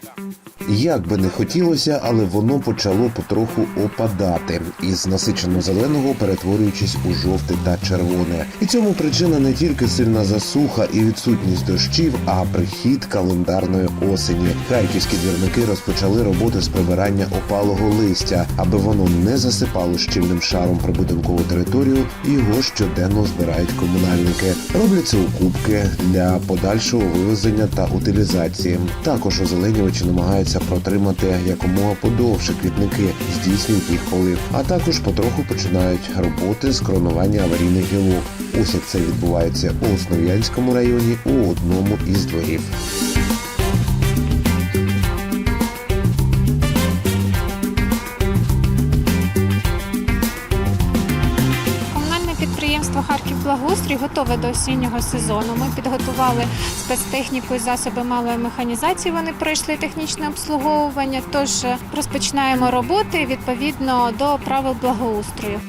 Yeah. Як би не хотілося, але воно почало потроху опадати із насичено зеленого перетворюючись у жовте та червоне. І цьому причина не тільки сильна засуха і відсутність дощів, а прихід календарної осені. Харківські двірники розпочали роботи з прибирання опалого листя, аби воно не засипало щільним шаром прибудинкову територію. Його щоденно збирають комунальники. Роблять це у кубки для подальшого вивезення та утилізації. Також озеленювачі намагаються протримати якомога подовше квітники, здійснюють їх полив, а також потроху починають роботи з кронування аварійних гілок. Як це відбувається у Основ'янському районі у одному із дворів. Підприємство Харків Благоустрій готове до осіннього сезону. Ми підготували спецтехніку і засоби малої механізації. Вони пройшли технічне обслуговування. Тож е, розпочинаємо роботи відповідно до правил благоустрою.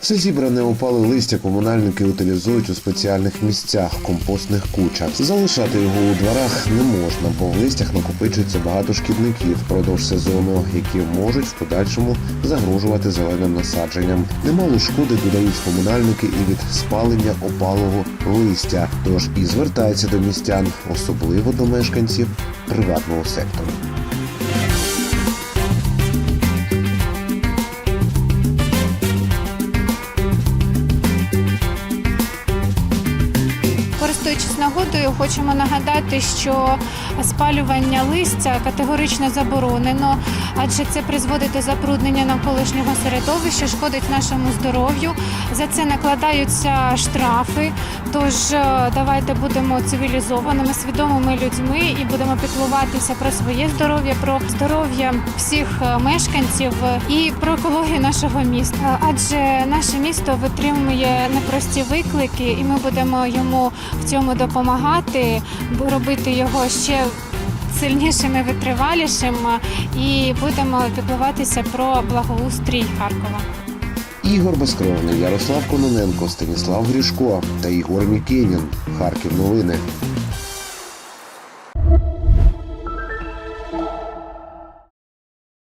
Все зібране опале листя комунальники утилізують у спеціальних місцях компостних кучах. Залишати його у дворах не можна, бо в листях накопичується багато шкідників впродовж сезону, які можуть в подальшому загрожувати зеленим насадженням. Немало шкоди додають комунальники і від спалення опалого листя. Тож і звертаються до містян, особливо до мешканців приватного сектору. Користуючись нагодою, хочемо нагадати, що спалювання листя категорично заборонено, адже це призводить до забруднення навколишнього середовища, шкодить нашому здоров'ю. За це накладаються штрафи. Тож е, давайте будемо цивілізованими, свідомими людьми і будемо піклуватися про своє здоров'я, про здоров'я всіх е, мешканців і про екологію нашого міста. Адже наше місто витримує непрості виклики, і ми будемо йому в цьому допомагати, робити його ще сильнішим і витривалішим, і будемо піклуватися про благоустрій Харкова. Ігор Безкровний, Ярослав Кононенко, Станіслав Грішко та Ігор Мікенін. Харків новини.